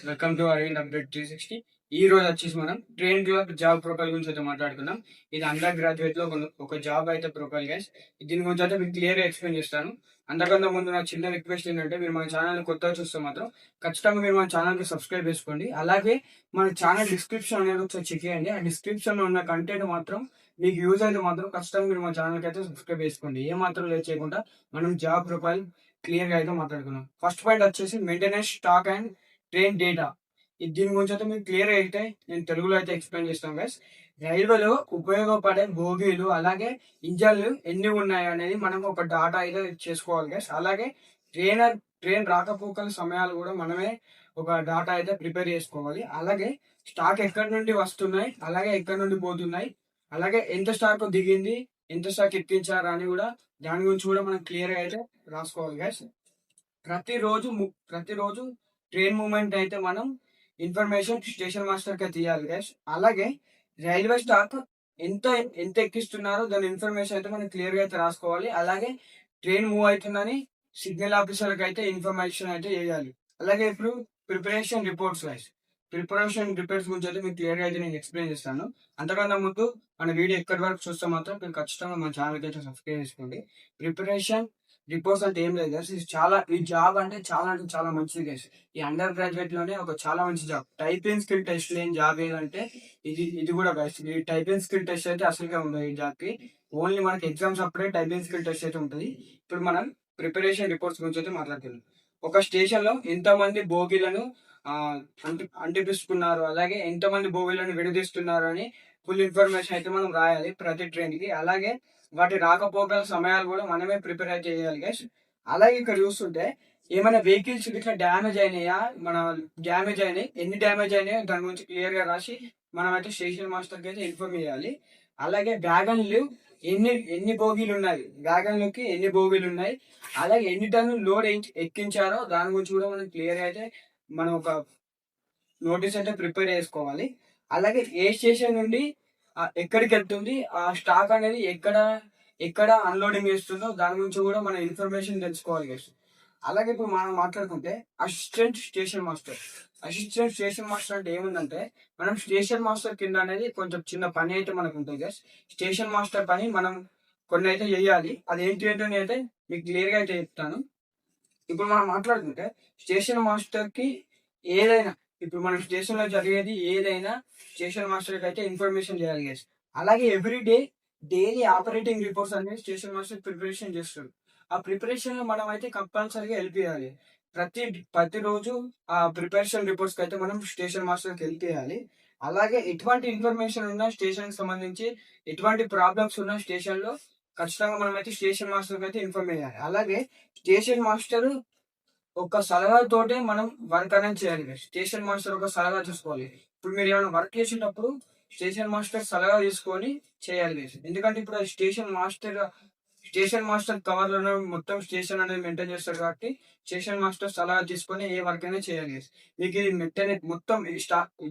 Guys welcome to Arvind update three sixty ఈ రోజు వచ్చేసి మనం ట్రైన్ క్లబ్ జాబ్ ప్రొఫైల్ గురించి అయితే మాట్లాడుకుందాం. ఇది అండర్ గ్రాడ్యుయేట్లో ఒక- జాబ్ అయితే ప్రొఫైల్ గైస్ దీని గురించి అయితే మీకు క్లియర్గా ఎక్స్ప్లెయిన్ చేస్తాను. అంతకంటే ముందు నా చిన్న రిక్వెస్ట్ ఏంటంటే మీరు మన ఛానల్ కొత్తగా చూస్తే మాత్రం ఖచ్చితంగా మీరు మన ఛానల్కి సబ్స్క్రైబ్ చేసుకోండి. అలాగే మన ఛానల్ డిస్క్రిప్షన్ అనేది ఒకసారి చెక్ చేయండి. ఆ డిస్క్రిప్షన్లో ఉన్న కంటెంట్ మాత్రం మీకు యూజ్ అయితే మాత్రం ఖచ్చితంగా మీరు మా ఛానల్కి అయితే సబ్స్క్రైబ్ చేసుకోండి. ఏ మాత్రం లేదు చేయకుండా మనం జాబ్ ప్రొఫైల్ క్లియర్గా అయితే మాట్లాడుకున్నాం ఫస్ట్ పాయింట్ వచ్చేసి maintenance stock and train data దీని గురించి అయితే మీకు క్లియర్ అయితే నేను తెలుగులో అయితే ఎక్స్ప్లెయిన్ చేస్తాను గైస్ రైల్వేలో ఉపయోగపడే బోగీలు అలాగే ఇంజన్లు ఎన్ని ఉన్నాయి అనేది మనం ఒక డాటా అయితే చేసుకోవాలి గైస్ అలాగే ట్రైనర్ ట్రైన్ రాకపోకల సమయాలు కూడా మనమే ఒక డాటా అయితే ప్రిపేర్ చేసుకోవాలి. అలాగే స్టాక్ ఎక్కడి నుండి వస్తున్నాయి అలాగే ఎక్కడి నుండి పోతున్నాయి అలాగే ఎంత స్టాక్ దిగింది ఎంత స్టాక్ ఎక్కించారు అని కూడా దాని గురించి కూడా మనం క్లియర్ అయితే రాసుకోవాలి గైస్ ప్రతిరోజు ము- ప్రతిరోజు ట్రైన్ మూమెంట్ అయితే మనం ఇన్ఫర్మేషన్ స్టేషన్ మాస్టర్కి తీయాలి గైస్ అలాగే రైల్వే స్టాక్ ఎంత ఎంత ఎక్కిస్తున్నారో దాని ఇన్ఫర్మేషన్ అయితే మనం క్లియర్గా అయితే రాసుకోవాలి. అలాగే ట్రైన్ మూవ్ అవుతుందని సిగ్నల్ ఆఫీసర్కి అయితే ఇన్ఫర్మేషన్ అయితే వేయాలి. అలాగే ఇప్పుడు preparation reports guys preparation reports గురించి అయితే మీకు క్లియర్గా అయితే నేను ఎక్స్ప్లెయిన్ చేస్తాను. అంతకన్నా ముందు మన వీడియో ఎక్కడి వరకు చూస్తే మాత్రం మీరు ఖచ్చితంగా మన ఛానల్కి అయితే సబ్స్క్రైబ్ చేసుకోండి. ప్రిపరేషన్ రిపోర్ట్స్ అంటే ఏం లేదు గైస్ ఇది చాలా ఈ జాబ్ అంటే చాలా అంటే చాలా మంచిది గైస్ ఈ అండర్ గ్రాడ్యుయేట్లోనే ఒక చాలా మంచి జాబ్ టైపింగ్ స్కిల్ టెస్ట్ లేని జాబ్ ఏదంటే ఇది ఇది కూడా గైస్ ఈ టైపింగ్ స్కిల్ టెస్ట్ అయితే అసలుగా ఉండదు ఈ జాబ్కి. ఓన్లీ మనకి ఎగ్జామ్స్ అప్పుడే టైపింగ్ స్కిల్ టెస్ట్ అయితే ఉంటుంది. ఇప్పుడు మనం ప్రిపరేషన్ రిపోర్ట్స్ గురించి అయితే మాట్లాడుతున్నాం ఒక స్టేషన్లో ఎంత మంది బోగీలను అంటి అంటిపిస్తున్నారు అలాగే ఎంతమంది బోగీలను విడదీస్తున్నారు అని ఫుల్ ఇన్ఫర్మేషన్ అయితే మనం రాయాలి ప్రతి ట్రైన్కి. అలాగే వాటి రాకపోకల సమయాలు కూడా మనమే ప్రిపేర్ అయితే చేయాలి గైస్ అలాగే ఇక్కడ చూస్తుంటే ఏమైనా వెహికల్స్ ఇట్లా డ్యామేజ్ అయినాయా? మన డ్యామేజ్ అయినాయి. ఎన్ని డ్యామేజ్ అయినాయో దాని గురించి క్లియర్గా రాసి మనం అయితే స్టేషన్ మాస్టర్కి అయితే ఇన్ఫార్మ్ చేయాలి. అలాగే వ్యాగన్లు ఎన్ని ఎన్ని బోగీలు ఉన్నాయి? వ్యాగన్లకి ఎన్ని బోగీలు ఉన్నాయి? అలాగే ఎన్ని టన్నులు లోడ్ ఎక్కించారో దాని గురించి కూడా మనం క్లియర్ అయితే మనం ఒక నోటీస్ అయితే ప్రిపేర్ చేసుకోవాలి. అలాగే ఏ స్టేషన్ నుండి ఎక్కడికి వెళ్తుంది ఆ స్టాక్ అనేది ఎక్కడ ఎక్కడ అన్లోడింగ్ చేస్తుందో దాని గురించి కూడా మన ఇన్ఫర్మేషన్ తెలుసుకోవాలి guys. అలాగే ఇప్పుడు మనం మాట్లాడుకుంటే assistant station master assistant station master అంటే ఏముందంటే మనం స్టేషన్ మాస్టర్ కింద అనేది కొంచెం చిన్న పని అయితే మనకు ఉంటుంది గైస్ స్టేషన్ మాస్టర్ పని మనం కొన్ని అయితే చేయాలి. అది ఏంటి ఏంటో నేను అయితే మీకు క్లియర్గా అయితే చెప్తాను. ఇప్పుడు మనం మాట్లాడుకుంటే స్టేషన్ మాస్టర్కి ఏదైనా ఇప్పుడు మనం స్టేషన్లో జరిగేది ఏదైనా స్టేషన్ మాస్టర్కి అయితే ఇన్ఫర్మేషన్ చేయాలి గైస్ అలాగే every day daily operating reports అనేది స్టేషన్ మాస్టర్ ప్రిపరేషన్ చేస్తారు ఆ ప్రిపరేషన్లో మనం అయితే కంపల్సరీగా హెల్ప్ చేయాలి. ప్రతి ప్రతిరోజు ఆ ప్రిపరేషన్ రిపోర్ట్స్కి అయితే మనం స్టేషన్ మాస్టర్కి హెల్ప్ చేయాలి. అలాగే ఎటువంటి ఇన్ఫర్మేషన్ ఉన్నా స్టేషన్కి సంబంధించి ఎటువంటి ప్రాబ్లమ్స్ ఉన్నా స్టేషన్లో ఖచ్చితంగా మనం అయితే స్టేషన్ మాస్టర్ అయితే ఇన్ఫార్మ్ చేయాలి. అలాగే స్టేషన్ మాస్టర్ ఒక సలహాతోటే మనం వర్క్ అనేది చేయాలి స్టేషన్ మాస్టర్ ఒక సలహా తీసుకోవాలి. ఇప్పుడు మీరు ఏమైనా వర్క్ చేసేటప్పుడు స్టేషన్ మాస్టర్ సలహా తీసుకొని చేయాలి ఎందుకంటే ఇప్పుడు స్టేషన్ మాస్టర్ స్టేషన్ మాస్టర్ కవర్లో మొత్తం స్టేషన్ అనేది మెయింటైన్ చేస్తారు కాబట్టి స్టేషన్ మాస్టర్ సలహా తీసుకొని ఏ వర్క్ అయినా చేయాలి మీకు ఇది మెట్టనే మొత్తం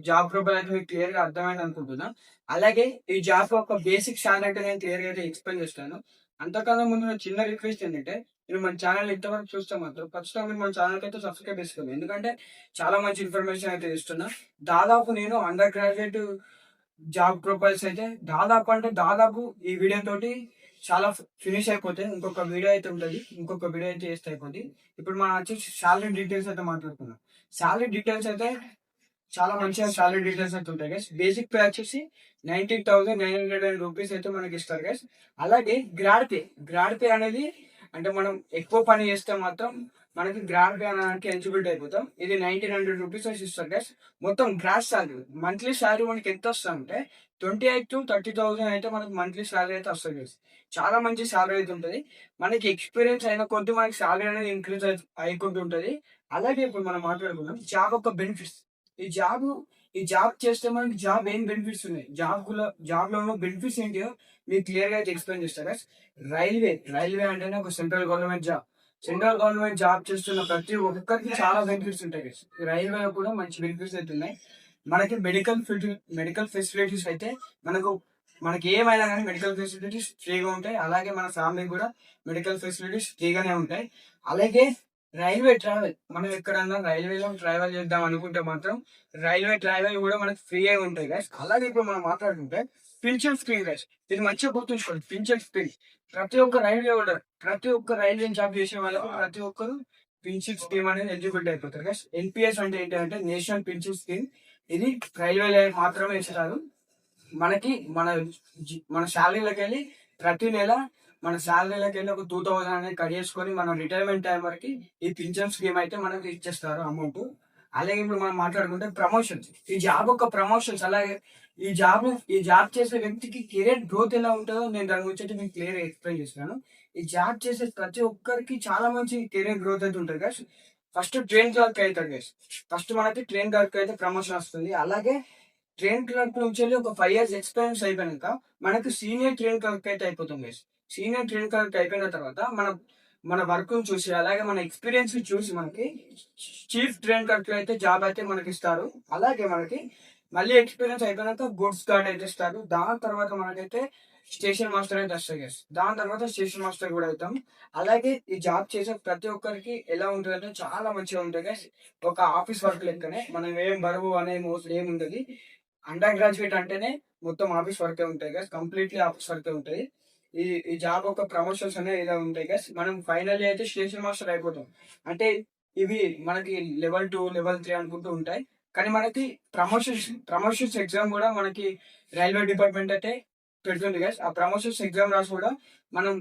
జాబ్ ప్రొఫైల్ అయితే మీకు క్లియర్గా అర్థమైంది అనుకుంటున్నా. అలాగే ఈ జాబ్ ఒక బేసిక్ స్టాండర్డ్ నేను క్లియర్గా అయితే ఎక్స్ప్లెయిన్ చేస్తాను. అంతకన్నా ముందు చిన్న రిక్వెస్ట్ ఏంటంటే మీరు మన ఛానల్ ఇంతవరకు చూస్తే మాత్రం ఖచ్చితంగా మీరు మన ఛానల్ అయితే సబ్స్క్రైబ్ చేసుకోండి ఎందుకంటే చాలా మంచి ఇన్ఫర్మేషన్ అయితే ఇస్తున్నా. దాదాపు నేను అండర్ గ్రాడ్యుయేట్ జాబ్ ప్రొఫైల్స్ అయితే దాదాపు అంటే దాదాపు ఈ వీడియో తోటి చాలా ఫినిష్ అయిపోతే ఇంకొక వీడియో అయితే ఉంటుంది. ఇంకొక వీడియో అయితే చేస్తే అయిపోతుంది ఇప్పుడు మనం వచ్చేసి శాలరీ డీటెయిల్స్ అయితే మాట్లాడుకున్నాం శాలరీ డీటెయిల్స్ అయితే చాలా మంచిగా శాలరీ డీటెయిల్స్ అయితే ఉంటాయి గైస్ బేసిక్ పే వచ్చేసి nineteen thousand nine hundred rupees అయితే మనకి ఇస్తారు గైస్ అలాగే గ్రాడ్ పే గ్రాడ్ పే అనేది అంటే మనం ఎక్కువ పని చేస్తే మాత్రం మనకి గ్రాడ్ అనడానికి ఎలిజిబిలిటీ అయిపోతాం. ఇది నైన్టీన్ హండ్రెడ్ రూపీస్ వచ్చి ఇస్తారు గైస్ మొత్తం గ్రాస్ శాలరీ మంత్లీ శాలరీ మనకి ఎంత వస్తుంది అంటే twenty eight to thirty thousand అయితే మనకి మంత్లీ శాలరీ అయితే వస్తుంది guys. చాలా మంచి శాలరీ అయితే ఉంటుంది. మనకి ఎక్స్పీరియన్స్ అయిన కొద్ది మనకి శాలరీ అనేది ఇంక్రీజ్ అయిపోతుంటుంది అలాగే ఇప్పుడు మనం మాట్లాడుకుందాం. జాబ్ యొక్క బెనిఫిట్స్ ఈ జాబ్ ఈ జాబ్ చేస్తే మనకి జాబ్ ఏం బెనిఫిట్స్ ఉన్నాయి? జాబ్ జాబ్లో బెనిఫిట్స్ ఏంటో? మీరు క్లియర్గా అయితే ఎక్స్ప్లెయిన్ చేస్తారు రైల్వే రైల్వే అంటేనే ఒక central government job central government job చేస్తున్న ప్రతి ఒక్కరికి చాలా బెనిఫిట్స్ ఉంటాయి రైల్వే కూడా మంచి బెనిఫిట్స్ అయితే ఉన్నాయి. మనకి మెడికల్ మెడికల్ ఫెసిలిటీస్ అయితే మనకు మనకి ఏమైనా కానీ మెడికల్ ఫెసిలిటీస్ ఫ్రీగా ఉంటాయి. అలాగే మన ఫ్యామిలీ కూడా మెడికల్ ఫెసిలిటీస్ ఫ్రీగానే ఉంటాయి. అలాగే రైల్వే ట్రావెల్. మనం ఎక్కడన్నా రైల్వేలో ట్రావెల్ చేద్దాం అనుకుంటే మాత్రం రైల్వే ట్రావెల్ కూడా మనకు ఫ్రీ అయి ఉంటాయి గైస్ అలాగే ఇప్పుడు మనం మాట్లాడుకుంటే పింఛన్ స్క్రీన్ గైస్ ఇది మంచిగా గుర్తుంచుకోండి. పింఛన్ స్క్రీన్ ప్రతి ఒక్క రైల్వే కూడా ప్రతి ఒక్క రైల్వే జాబ్ చేసే వాళ్ళకు ప్రతి ఒక్కరు పింఛన్ స్కీమ్ అనేది ఎలిజిబిలిటీ అయిపోతారు గైస్ ఎన్పిఎస్ అంటే ఏంటంటే నేషనల్ పింఛన్ స్కీమ్. ఇది రైల్వే మాత్రమే ఇస్తారు మనకి మన మన శాలరీలోకి వెళ్ళి ప్రతి నెల మన శాలరీలోకి వెళ్ళి ఒక టూ థౌసండ్ అనేది కట్ చేసుకొని మనం రిటైర్మెంట్ టైం వరకు ఈ పింఛన్ స్కీమ్ అయితే మనకి ఇచ్చేస్తారు అమౌంట్ అలాగే ఇప్పుడు మనం మాట్లాడుకుంటే ప్రమోషన్స్ ఈ జాబ్ ఒక ప్రమోషన్స్ అలాగే ఈ జాబ్ ఈ జాబ్ చేసే వ్యక్తికి కెరీర్ గ్రోత్ ఎలా ఉంటుందో నేను దాని గురించి అయితే మీకు క్లియర్ ఎక్స్ప్లెయిన్ చేస్తాను ఈ జాబ్ చేసే ప్రతి ఒక్కరికి చాలా మంచి కెరీర్ గ్రోత్ అయితే ఉంటుంది గైస్ ఫస్ట్ ట్రైన్ క్లర్క్ అవుతాడు గైస్ ఫస్ట్ మనకి ట్రైన్ క్లర్క్ అయితే ప్రమోషన్ వస్తుంది. అలాగే ట్రైన్ క్లర్క్ నుంచి వెళ్ళి ఒక ఫైవ్ ఇయర్స్ ఎక్స్పీరియన్స్ అయిపోయినాక మనకి సీనియర్ ట్రైన్ క్లర్క్ అయితే అయిపోతుంది గైస్ సీనియర్ ట్రైన్ క్లర్క్ అయిపోయిన తర్వాత మన మన వర్క్ చూసి అలాగే మన ఎక్స్పీరియన్స్ చూసి మనకి చీఫ్ ట్రైన్ క్లర్క్ అయితే జాబ్ అయితే మనకి ఇస్తారు అలాగే మనకి మళ్ళీ ఎక్స్పీరియన్స్ అయిపోయినాక గుడ్స్ గార్డ్ అయితే ఇస్తారు. దాని తర్వాత మనకైతే స్టేషన్ మాస్టర్ అయితే వస్తాయి దాని తర్వాత స్టేషన్ మాస్టర్ కూడా అవుతాం. అలాగే ఈ జాబ్ చేసే ప్రతి ఒక్కరికి ఎలా ఉంటుంది అంటే చాలా మంచిగా ఉంటుంది గైస్ ఒక ఆఫీస్ వర్క్ లెక్కనే మనం ఏం బరువు అనే మోస్ట్ ఏమి ఉండదు అండర్ గ్రాడ్యుయేట్ అంటేనే మొత్తం ఆఫీస్ వర్కే ఉంటాయి గైస్ కంప్లీట్లీ ఆఫీస్ వర్కే ఉంటాయి. ఈ ఈ జాబ్ ఒక ప్రమోషన్స్ అనేవి ఇలా ఉంటాయి గైస్ మనం ఫైనల్ అయితే స్టేషన్ మాస్టర్ అయిపోతాం. అంటే ఇవి మనకి లెవెల్ టూ లెవెల్ త్రీ అనుకుంటూ ఉంటాయి. కానీ మనకి ప్రమోషన్స్ ప్రమోషన్స్ ఎగ్జామ్ కూడా మనకి రైల్వే డిపార్ట్మెంట్ అయితే పెడుతుంది గైస్ ఆ ప్రమోషన్స్ ఎగ్జామ్ రాసి కూడా మనం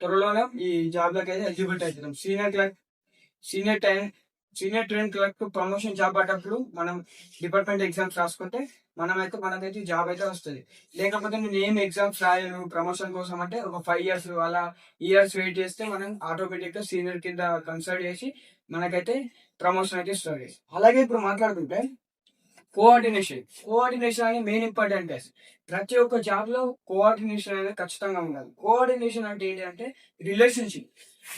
త్వరలోనే ఈ జాబ్లోకి అయితే ఎలిజిబిలిటీ అవుతున్నాం senior clerk senior time senior train clerk promotion job పడేటప్పుడు మనం డిపార్ట్మెంట్ ఎగ్జామ్స్ రాసుకుంటే మనమైతే మనకైతే జాబ్ అయితే వస్తుంది. లేకపోతే నేను ఏం ఎగ్జామ్స్ రాయను ప్రమోషన్ కోసం అంటే ఒక ఫైవ్ ఇయర్స్ అలా ఇయర్స్ వెయిట్ చేస్తే మనం ఆటోమేటిక్గా సీనియర్ కింద కన్సల్ట్ చేసి మనకైతే ప్రమోషన్ అయితే ఇస్తుంది అలాగే ఇప్పుడు మాట్లాడుకుంటే కోఆర్డినేషన్ కోఆర్డినేషన్ అనేది మెయిన్ ఇంపార్టెంట్ ప్రతి ఒక్క జాబ్లో కోఆర్డినేషన్ అనేది ఖచ్చితంగా ఉండాలి. కోఆర్డినేషన్ అంటే ఏంటి అంటే రిలేషన్షిప్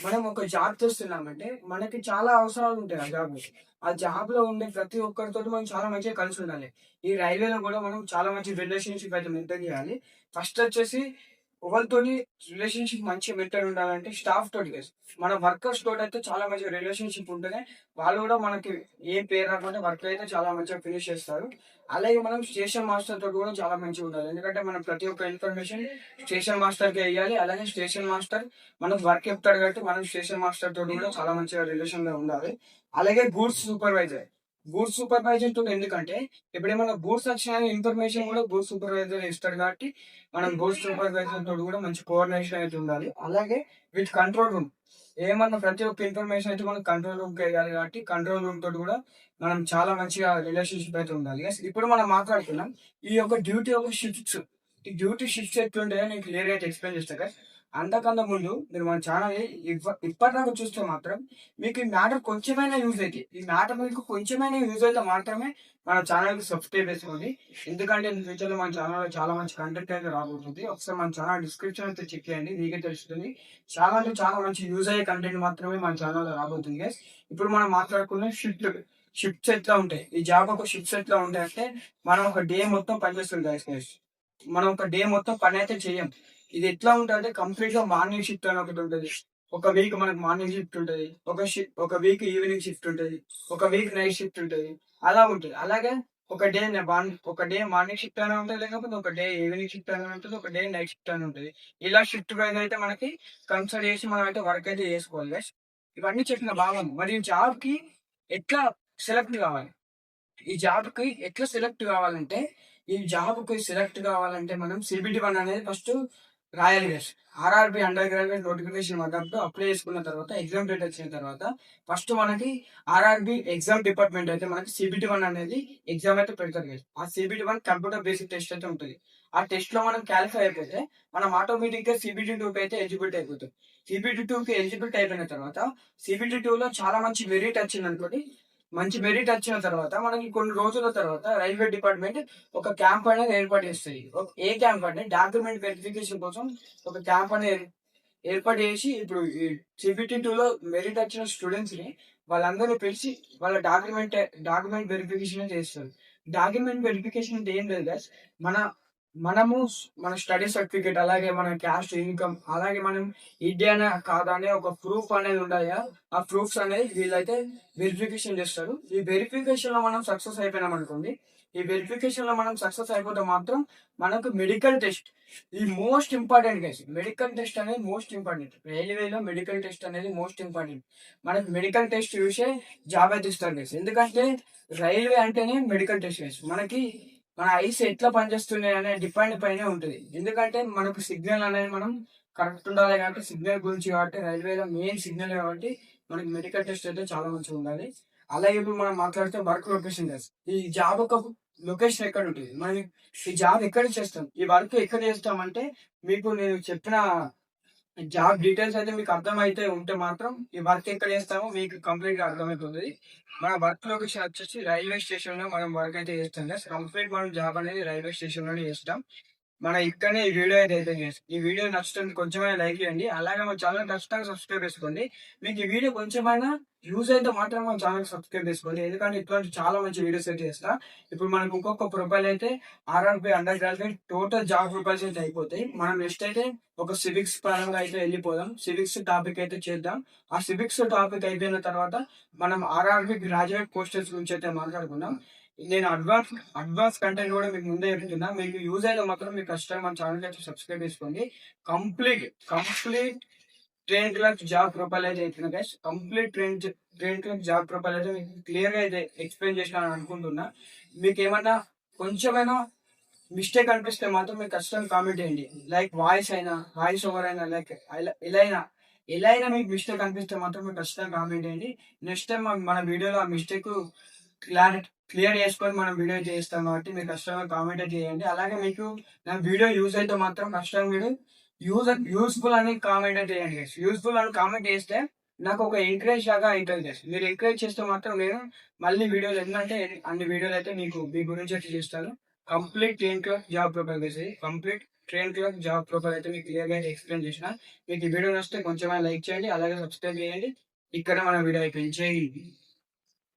మనం ఒక జాబ్ చేస్తున్నామంటే మనకి చాలా అవసరాలు ఉంటాయి ఆ జాబ్ ఆ జాబ్లో ఉండే ప్రతి ఒక్కరితో మనం చాలా మంచిగా కలిసి ఉండాలి. ఈ రైల్వేలో కూడా మనం చాలా మంచి రిలేషన్షిప్ అయితే మెయింటైన్ చేయాలి. ఫస్ట్ వచ్చేసి ఒకరితోని రిలేషన్షిప్ మంచిగా మెయింటైన్ ఉండాలంటే స్టాఫ్ తోటి guys. మన వర్కర్స్ తోటి అయితే చాలా మంచి రిలేషన్షిప్ ఉంటుంది వాళ్ళు కూడా మనకి ఏ పేరు రాకుండా వర్క్ అయితే చాలా మంచిగా ఫినిష్ చేస్తారు. అలాగే మనం స్టేషన్ మాస్టర్ తోటి కూడా చాలా మంచిగా ఉండాలి. ఎందుకంటే మనం ప్రతి ఒక్క ఇన్ఫర్మేషన్ స్టేషన్ మాస్టర్కే వేయాలి అలాగే స్టేషన్ మాస్టర్ మనకు వర్క్ చెప్తాడు కాబట్టి మనం స్టేషన్ మాస్టర్ తోటి కూడా చాలా మంచిగా రిలేషన్లో ఉండాలి. అలాగే గూడ్స్ సూపర్వైజర్ గూడ్స్ సూపర్వైజర్ తోటి ఎందుకంటే ఇప్పుడు ఏమైనా గూడ్స్ వచ్చిన ఇన్ఫర్మేషన్ కూడా గూడ్స్ సూపర్వైజర్ ఇస్తాడు కాబట్టి మనం గూడ్స్ సూపర్వైజర్ తోటి కూడా మంచి కోఆర్డినేషన్ అయితే ఉండాలి. అలాగే విత్ కంట్రోల్ రూమ్ ఏమన్నా ప్రతి ఒక్క ఇన్ఫర్మేషన్ అయితే మనం కంట్రోల్ రూమ్కి వేయాలి కాబట్టి కంట్రోల్ రూమ్ తోటి కూడా మనం చాలా మంచిగా రిలేషన్షిప్ అయితే ఉండాలి. ఇప్పుడు మనం మాట్లాడుతున్నాం ఈ యొక్క డ్యూటీ ఒక షిఫ్ట్స్ ఈ డ్యూటీ షిఫ్ట్స్ ఎట్లుంటాయో నేను క్లియర్ అయితే ఎక్స్ప్లెయిన్ చేస్తాను కదా అంతకన్నా ముందు మీరు మన ఛానల్ ఇప్పటిదాకా చూస్తే మాత్రం మీకు ఈ మ్యాటర్ కొంచెమైనా యూజ్ అయితే ఈ మ్యాటర్ మీకు కొంచెమైనా యూజ్ అయితే మాత్రమే మన ఛానల్కి సబ్స్క్రైబ్ చేసుకోండి. ఎందుకంటే ఫ్యూచర్లో మన ఛానల్లో చాలా మంచి కంటెంట్ అయితే రాబోతుంది. ఒకసారి మన ఛానల్ డిస్క్రిప్షన్ అయితే చెక్ చేయండి మీకే తెలుస్తుంది. చాలా అంటే చాలా మంచి యూజ్ అయ్యే కంటెంట్ మాత్రమే మన ఛానల్లో రాబోతుంది guys. ఇప్పుడు మనం మాట్లాడుకునే షిఫ్ట్ షిఫ్ట్స్ ఎట్లా ఉంటాయి. ఈ జాబ్ ఒక షిఫ్ట్స్ ఎట్లా ఉంటాయి అంటే మనం ఒక డే మొత్తం పనిచేస్తుంది guys guys. మనం ఒక డే మొత్తం పని అయితే చేయం. ఇది ఎట్లా ఉంటుంది అంటే కంప్లీట్గా మార్నింగ్ షిఫ్ట్ అని ఒకటి ఉంటుంది. ఒక వీక్ మనకు మార్నింగ్ షిఫ్ట్ ఉంటుంది. ఒక షిఫ్ట్ ఒక వీక్ ఈవినింగ్ షిఫ్ట్ ఉంటుంది. ఒక వీక్ నైట్ షిఫ్ట్ ఉంటుంది. అలా ఉంటుంది. అలాగే ఒక డే ఒక డే మార్నింగ్ షిఫ్ట్ అయినా ఉంటుంది. లేకపోతే ఒక డే ఈవినింగ్ షిఫ్ట్ అయినా ఉంటుంది. ఒక డే నైట్ షిఫ్ట్ అని ఉంటుంది. ఇలా షిఫ్ట్ వైజ్ అయితే మనకి కన్సల్ట్ చేసి మనం అయితే వర్క్ అయితే చేసుకోవాలి గైస్ ఇవన్నీ చెప్పిన భాగం. మరి ఈ జాబ్కి ఎట్లా సెలెక్ట్ కావాలి? ఈ జాబ్కి ఎట్లా సెలెక్ట్ కావాలంటే ఈ జాబ్కి సెలెక్ట్ కావాలంటే మనం సిబిటి వన్ అనేది ఫస్ట్ రాయల్ gas RRB under graduate notification మద్దతు అప్లై చేసుకున్న తర్వాత ఎగ్జామ్ డేట్ వచ్చిన తర్వాత ఫస్ట్ మనకి ఆర్ఆర్బి ఎగ్జామ్ డిపార్ట్మెంట్ అయితే మనకి సిబిటి వన్ అనేది ఎగ్జామ్ అయితే పెడతారు గైస్ ఆ CBT one computer basic test అయితే ఉంటుంది. ఆ టెస్ట్లో మనం క్వాలిఫై అయిపోతే మనం ఆటోమేటిక్గా సిబిటి టూ కి అయితే ఎలిజిబిలిటీ అయిపోతుంది సిబిటి టూ కి ఎలిజిబిలిటీ అయిపోయిన తర్వాత సిబిటి టూ లో చాలా మంచి మెరిట్ వచ్చింది అనుకోండి మంచి మెరిట్ వచ్చిన తర్వాత మనకి కొన్ని రోజుల తర్వాత రైల్వే డిపార్ట్మెంట్ ఒక క్యాంప్ అనేది ఏర్పాటు చేస్తుంది. ఏ క్యాంప్ అంటే డాక్యుమెంట్ వెరిఫికేషన్ కోసం ఒక క్యాంప్ అనేది ఏర్పాటు చేసి ఇప్పుడు సిబిటి టూ లో మెరిట్ వచ్చిన స్టూడెంట్స్ని వాళ్ళందరినీ పిలిచి వాళ్ళ డాక్యుమెంట్ డాక్యుమెంట్ వెరిఫికేషన్ చేస్తారు. డాక్యుమెంట్ వెరిఫికేషన్ అంటే ఏం లేదు మన మనము మన స్టడీ సర్టిఫికేట్ అలాగే మన క్యాస్ట్ ఇన్కమ్ అలాగే మనం ఇండియానా కాదా అనే ఒక ప్రూఫ్ అనేది ఉండాలి ఆ ప్రూఫ్స్ అనేది వీళ్ళైతే వెరిఫికేషన్ చేస్తారు. ఈ వెరిఫికేషన్లో మనం సక్సెస్ అయిపోయినాం అనుకోండి. ఈ వెరిఫికేషన్లో మనం సక్సెస్ అయిపోతే మాత్రం మనకు మెడికల్ టెస్ట్ ఈ most important case medical test అనేది మోస్ట్ ఇంపార్టెంట్ రైల్వేలో మెడికల్ టెస్ట్ అనేది మోస్ట్ ఇంపార్టెంట్ మనకు మెడికల్ టెస్ట్ చూసే జాబ్ అయితే ఇస్తారు కేసు ఎందుకంటే రైల్వే అంటేనే మెడికల్ టెస్ట్ కేసు మనకి మన ఐస్ ఎట్లా పనిచేస్తున్నాయి అనే డిపెండ్ పైనే ఉంటుంది. ఎందుకంటే మనకు సిగ్నల్ అనేది మనం కరెక్ట్ ఉండాలి కాబట్టి సిగ్నల్ గురించి కాబట్టి రైల్వేలో మెయిన్ సిగ్నల్ కాబట్టి మనకి మెడికల్ టెస్ట్ అయితే చాలా మంచిగా ఉండాలి. అలాగే ఇప్పుడు మనం మాట్లాడితే వర్క్ లొకేషన్ టెస్ట్ ఈ జాబ్ ఒక లొకేషన్ ఎక్కడ ఉంటుంది? మనం ఈ జాబ్ ఎక్కడ చేస్తాం? ఈ వర్క్ ఎక్కడ చేస్తాం అంటే మీకు నేను చెప్పిన జాబ్ డీటెయిల్స్ అయితే మీకు అర్థమైతే ఉంటే మాత్రం ఈ వర్క్ ఎక్కడ చేస్తామో మీకు కంప్లీట్గా అర్థమవుతుంది మన వర్క్ లొకేషన్ వచ్చేసి రైల్వే స్టేషన్లో మనం వర్క్ అయితే చేస్తాం. కంప్లీట్ మనం జాబ్ అనేది రైల్వే స్టేషన్లోనే చేస్తాం. మన ఇక్కడనే ఈ వీడియో అయితే చేస్తాం ఈ వీడియో నచ్చుతుంది కొంచెమైనా లైక్ చేయండి. అలాగే మన ఛానల్ ఖచ్చితంగా సబ్స్క్రైబ్ చేసుకోండి. మీకు ఈ వీడియో కొంచెమైనా యూజ్ అయితే మాత్రం మన ఛానల్ సబ్స్క్రైబ్ చేసుకోండి. ఎందుకంటే ఇటువంటి చాలా మంచి వీడియోస్ అయితే చేస్తా. ఇప్పుడు మనకు ఇంకొక ప్రొఫైల్ అయితే RRP undergraduate total job profiles అయితే అయిపోతాయి. మనం నెక్స్ట్ అయితే ఒక సివిక్స్ పరంగా అయితే వెళ్ళిపోదాం. సివిక్స్ టాపిక్ అయితే చేద్దాం. ఆ సివిక్స్ టాపిక్ అయిపోయిన తర్వాత మనం ఆర్ఆర్బి గ్రాడ్యుయేట్ పోస్టర్స్ గురించి అయితే మాట్లాడుకుందాం. నేను అడ్వాన్స్ అడ్వాన్స్ కంటెంట్ కూడా మీకు ముందే చెప్తున్నా మీకు యూజ్ అయితే మాత్రం మీకు కష్టం మన ఛానల్ అయితే సబ్స్క్రైబ్ చేసుకోండి. Complete complete train clerk job profile అయితే అవుతున్నా guys complete train train clerk job profile అయితే మీకు క్లియర్గా అయితే ఎక్స్ప్లెయిన్ చేసిన అనుకుంటున్నా. మీకు ఏమన్నా కొంచెమైనా మిస్టేక్ అనిపిస్తే మాత్రం మీకు కష్టం కామెంట్ చేయండి. లైక్ వాయిస్ అయినా వాయిస్ ఓవర్ అయినా లైక్ ఎలా అయినా ఎలా అయినా మీకు మిస్టేక్ అనిపిస్తే మాత్రం మీకు ఖచ్చితంగా కామెంట్ చేయండి. నెక్స్ట్ టైం మన వీడియోలో ఆ మిస్టేక్ క్లారిటీ క్లియర్ చేసుకొని మనం వీడియో చేస్తాం కాబట్టి మీరు కస్టమర్ కామెంట్ చేయండి. అలాగే మీకు నా వీడియో యూజ్ అయితే మాత్రం కస్టమర్ మీరు యూజ్ యూస్ఫుల్ అని కామెంట్ అయితే చేయండి యూస్ఫుల్ అని కామెంట్ చేస్తే నాకు ఒక ఎంకరేజ్ లాగా అవుతుంది guys. మీరు ఎంకరేజ్ చేస్తే మాత్రం నేను మళ్ళీ వీడియోలు ఏంటంటే అన్ని వీడియోలు అయితే మీకు మీ గురించి అయితే చేస్తాను. Complete train clerk job profile చేసి complete train clerk job profile అయితే మీకు క్లియర్గా ఎక్స్ప్లెయిన్ చేసిన. మీకు ఈ వీడియో నచ్చితే కొంచెం లైక్ చేయండి అలాగే సబ్స్క్రైబ్ చేయండి. ఇక్కడ మన వీడియో అయిపోయింది. జై